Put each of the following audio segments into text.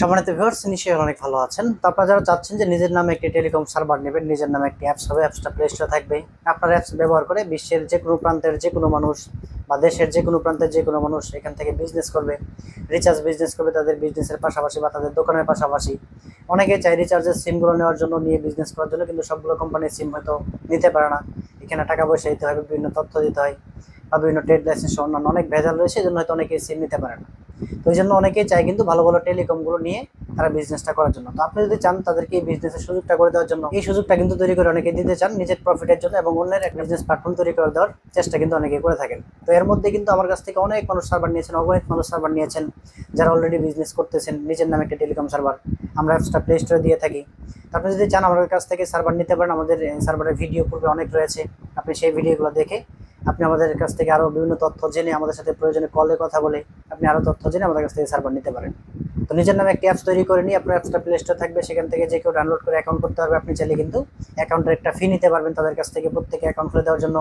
সম্মানিত ভিউয়ার্স নিশ্চয়ই অনেক ভালো আছেন। তো আপনারা যারা চাচ্ছেন যে নিজের নামে একটি টেলিকম সার্ভার নেবেন, নিজের নামে একটি অ্যাপস হবে অ্যাপসটা প্লে স্টোরে থাকবে। আপনার অ্যাপস ব্যবহার করে বিশ্বের যে কোনো প্রান্তের যে কোনো মানুষ বা দেশের যে কোনো প্রান্তের যে কোনো মানুষ এখান থেকে বিজনেস করবে রিচার্জ বিজনেস করবে তাদের বিজনেসের পাশাপাশি বা তাদের দোকানের পাশাপাশি। অনেকে চাই রিচার্জের সিমগুলো নেওয়ার জন্য নিয়ে বিজনেস করার জন্য, কিন্তু সবগুলো কোম্পানির সিম হয়তো নিতে পারে না। এখানে টাকা পয়সা দিতে হয়, বিভিন্ন তথ্য দিতে হয়। বা বিভিন্ন ট্রেড লাইসেন্স অন্যান্য অনেক ভেজাল রয়েছে এই জন্য হয়তো অনেকে সিম নিতে পারে না। তো এই জন্য অনেকেই চায় কিন্তু ভালো ভালো টেলিকমগুলো নিয়ে তারা বিজনেসটা করার জন্য। তো আপনি যদি চান তাদেরকে এই বিজনেসের সুযোগটা করে দেওয়ার জন্য, এই সুযোগটা কিন্তু তৈরি করে অনেকে দিতে চান নিজের প্রফিটের জন্য এবং অন্যের একটা বিজনেস প্ল্যাটফর্ম তৈরি করে দেওয়ার চেষ্টা কিন্তু অনেকে করে থাকেন। তো এর মধ্যে কিন্তু আমার কাছ থেকে অনেক মানুষ সার্ভার নিয়েছেন, অগণিত মানুষ সার্ভার নিয়েছেন, যারা অলরেডি বিজনেস করতেছেন, নিজের নামে একটা টেলিকম সার্ভার আমরা অ্যাপসটা প্লে স্টোরে দিয়ে থাকি। আপনি যদি চান আমাদের কাছ থেকে সার্ভার নিতে পারেন, আমাদের সার্ভারের ভিডিও পূর্বে অনেক রয়েছে, আপনি সেই ভিডিওগুলো দেখে আপনি আমাদের কাছ থেকে আরও বিভিন্ন তথ্য জেনে আমাদের সাথে প্রয়োজনে কলে কথা বলে আপনি আরও তথ্য জেনে আমাদের কাছ থেকে সার্ভার নিতে পারেন। তো নিজের নামে একটি অ্যাপস তৈরি করে নিয়ে আপনার অ্যাপসটা প্লে স্টোর থাকবে। সেখান থেকে যে কেউ ডাউনলোড করে অ্যাকাউন্ট করতে পারবে, আপনি চাইলে কিন্তু অ্যাকাউন্টের একটা ফি নিতে পারবেন। তাদের কাছ থেকে প্রত্যেকে অ্যাকাউন্ট খুলে দেওয়ার জন্য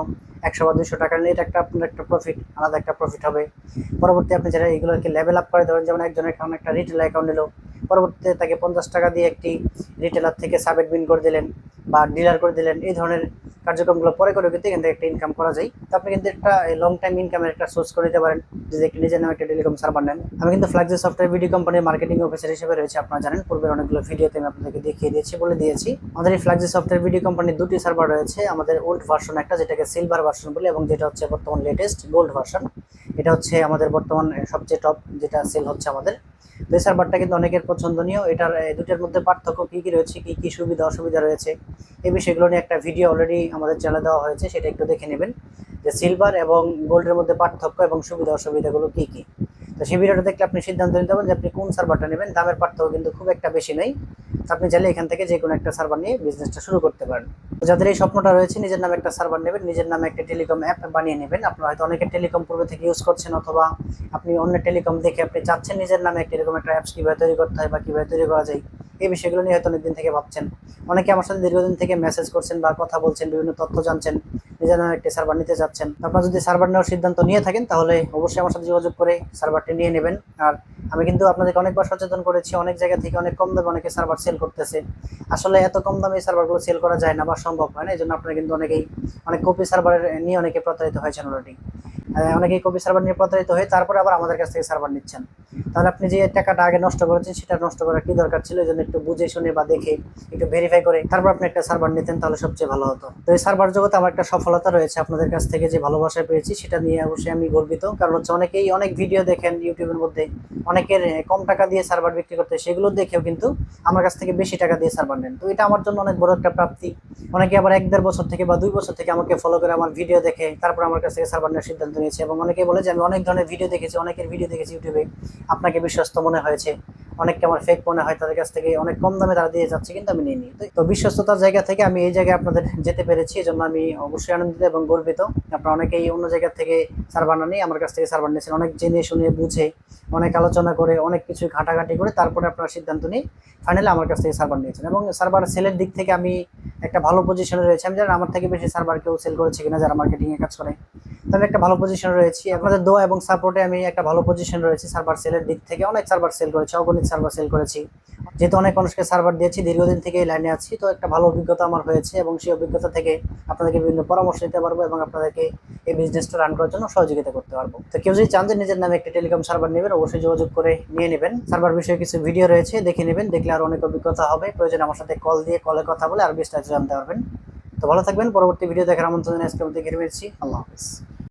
একশো বা দুশো টাকা নিয়ে এটা একটা আপনার একটা প্রফিট আলাদা একটা প্রফিট হবে। পরবর্তী আপনি যারা এগুলোকে লেভেল আপ করে ধরেন, যেমন একজনের অ্যাকাউন্ট একটা রিটেল অ্যাকাউন্ট নিল। পরবর্তীতে তাকে পঞ্চাশ টাকা দিয়ে একটি রিটেলার থেকে সাব অ্যাডমিন করে দিলেন বা ডিলার করে দিলেন। এই ধরনের কার্যক্রমগুলো পরে করে কিন্তু এখান থেকে একটা ইনকাম করা যায়। তো আপনি কিন্তু একটা লং টাইম ইনকামের একটা সোর্স করে দিতে পারেন। যদি একটি নিজের নামে একটা টেলিকম সার্ভার নেন। আমি কিন্তু ফ্ল্যাক্সি সফটওয়্যার ভিডিও কোম্পানির মার্কেটিং অফিসার হিসেবে রয়েছে, আপনারা জানেন। পূর্বের অনেকগুলো ভিডিওতে আমি আপনাদেরকে দেখিয়ে দিয়েছি, বলে দিয়েছি। আমাদের এই ফ্ল্যাক্সি সফটওয়্যার ভিডিও কোম্পানির দুটি সার্ভার রয়েছে। আমাদের ওল্ড ভার্সন একটা, যেটাকে সিলভার ভার্সন বলে, এবং যেটা হচ্ছে বর্তমান লেটেস্ট গোল্ড ভার্সন এটা হচ্ছে আমাদের বর্তমান, সবচেয়ে টপ যেটা সেল হচ্ছে আমাদের। তো এই সার্ভারটা কিন্তু অনেকের পছন্দনীয়। এটার দুটোর মধ্যে পার্থক্য কী কী রয়েছে, কী কী সুবিধা অসুবিধা রয়েছে, এই বিষয়গুলো নিয়ে একটা ভিডিও অলরেডি আমাদের চ্যানেলে দেওয়া হয়েছে, সেটা একটু দেখে নেবেন যে সিলভার এবং গোল্ডের মধ্যে পার্থক্য এবং সুবিধা অসুবিধাগুলো কী কী। তো সেই ভিডিওটা দেখলে আপনি সিদ্ধান্ত নিতে পারেন যে আপনি কোন সার্ভারটা নেবেন, দামের পার্থক্য কিন্তু খুব একটা বেশি নেই। আপনি চাইলে এখান থেকে যে কোনো একটা সার্ভার নিয়ে বিজনেসটা শুরু করতে পারেন। তো যাদের এই স্বপ্নটা রয়েছে, নিজের নামে একটা সার্ভার নেবেন, নিজের নামে একটা টেলিকম অ্যাপ বানিয়ে নেবেন। আপনারা হয়তো অনেকে টেলিকম পূর্বে থেকে ইউজ করছেন অথবা আপনি অন্য টেলিকম দেখে আপনি চাচ্ছেন নিজের নামে একটা এরকম একটা অ্যাপস কীভাবে তৈরি করতে হয় বা কীভাবে তৈরি করা যায়। এই বিষয়গুলো নিয়ে হয়তো অনেকদিন থেকে ভাবছেন। অনেকে আমার সাথে দীর্ঘদিন থেকে মেসেজ করছেন বা কথা বলছেন, বিভিন্ন তথ্য জানছেন, নিজের একটি সার্ভার নিতে চাচ্ছেন আপনারা যদি সার্ভার নেওয়ার সিদ্ধান্ত নিয়ে থাকেন, তাহলে অবশ্যই আমার সাথে যোগাযোগ করে সার্ভারটি নিয়ে নেবেন। আর আমি কিন্তু আপনাদেরকে অনেকবার সচেতন করেছি, অনেক জায়গা থেকে অনেক কম দামে অনেকে সার্ভার সেল করতেছে। আসলে এত কম দামে এই সার্ভারগুলো সেল করা যায় না বা সম্ভব হয় না এই জন্য আপনারা কিন্তু অনেকেই, অনেক কপি সার্ভার নিয়ে অনেকে প্রতারিত হয়েছেন অলরেডি অনেকেই কপি সার্ভার নিয়ে প্রতারিত হয়ে তারপরে আবার আমাদের কাছ থেকে সার্ভার নিচ্ছেন। তাহলে আপনি যে টাকাটা আগে নষ্ট করেছেন, সেটা নষ্ট করার কি দরকার ছিল? এই জন্য একটু বুঝে শুনে বা দেখে, একটু ভেরিফাই করে তারপর আপনি একটা সার্ভার নিতেন, তাহলে সবচেয়ে ভালো হতো। তো এই সার্ভার জগতে আমার একটা সফলতা রয়েছে। আপনাদের কাছ থেকে যে ভালোবাসা পেয়েছি, সেটা নিয়ে অবশ্যই আমি গর্বিত। কারণ হচ্ছে অনেকেই অনেক ভিডিও দেখেন ইউটিউবের মধ্যে। অনেকের কম টাকা দিয়ে সার্ভার বিক্রি করতে সেগুলো দেখেও কিন্তু আমার কাছ থেকে বেশি টাকা দিয়ে সার্ভার নেন। তো এটা আমার জন্য অনেক বড় একটা প্রাপ্তি। অনেকে আবার এক দেড় বছর থেকে বা দুই বছর থেকে আমাকে ফলো করে আমার ভিডিও দেখে, তারপর আমার কাছ থেকে সার্ভার নেওয়ার সিদ্ধান্ত নিয়েছে এবং অনেকে বলে যে আমি অনেক ধরনের ভিডিও দেখেছি, অনেকের ভিডিও দেখেছি ইউটিউবে। আপনাকে বিশ্বস্ত মনে হয়েছে। অনেককে আমার ফেক মনে হয়, তাদের কাছ থেকে অনেক কম দামে তারা দিয়ে যাচ্ছে, কিন্তু আমি নিয়ে নিই তো বিশ্বস্ততার জায়গা থেকে আমি এই জায়গায় আপনাদের যেতে পেরেছি এই জন্য আমি অবশ্যই আনন্দিত এবং গর্বিত। আপনারা অনেকেই অন্য জায়গা থেকে সার্ভার না নিয়ে আমার কাছ থেকে সার্ভার নিয়েছেন। অনেক জেনে শুনে, বুঝে, অনেক আলোচনা করে, অনেক কিছু ঘাটাঘাটি করে তারপরে আপনারা সিদ্ধান্ত নিয়ে ফাইনালি আমার কাছ থেকে সার্ভার নিয়েছেন। এবং সার্ভার সেলের দিক থেকে আমি একটা ভালো পজিশনে রয়েছে। আমি জানি আমার থেকে বেশি সার্ভার কেউ সেল করেছে কিনা, যারা মার্কেটিংয়ে কাজ করে। তাহলে একটা ভালো পজিশন রয়েছি। আপনাদের দোয়া এবং সাপোর্টে আমি একটা ভালো পজিশন রয়েছি সার্ভার সেলের দিক থেকে। অনেক সার্ভার সেল করেছি, অগণিত সার্ভার সেল করেছি। যেহেতু অনেক মানুষকে সার্ভার দিয়েছি, দীর্ঘদিন থেকে এই লাইনে আছি, তো একটা ভালো অভিজ্ঞতা আমার হয়েছে এবং সেই অভিজ্ঞতা থেকে আপনাদেরকে বিভিন্ন পরামর্শ দিতে পারব এবং আপনাদেরকে এই বিজনেসটা রান করার জন্য সহযোগিতা করতে পারব। তো কেউ যদি চান যে নিজের নামে একটি টেলিকম সার্ভার নেবেন, অবশ্যই যোগাযোগ করে নিয়ে নেবেন। সার্ভার বিষয়ে কিছু ভিডিও রয়েছে, দেখে নেবেন, দেখলে আর অনেক অভিজ্ঞতা হবে। প্রয়োজন আমার সাথে কল দিয়ে কলে কথা বলে আর বিস্তারিত জানতে পারবেন। তো ভালো থাকবেন, পরবর্তী ভিডিও দেখার আমন্ত্রণ আজকে আমাদের ঘিরে আল্লাহ হাফিজ।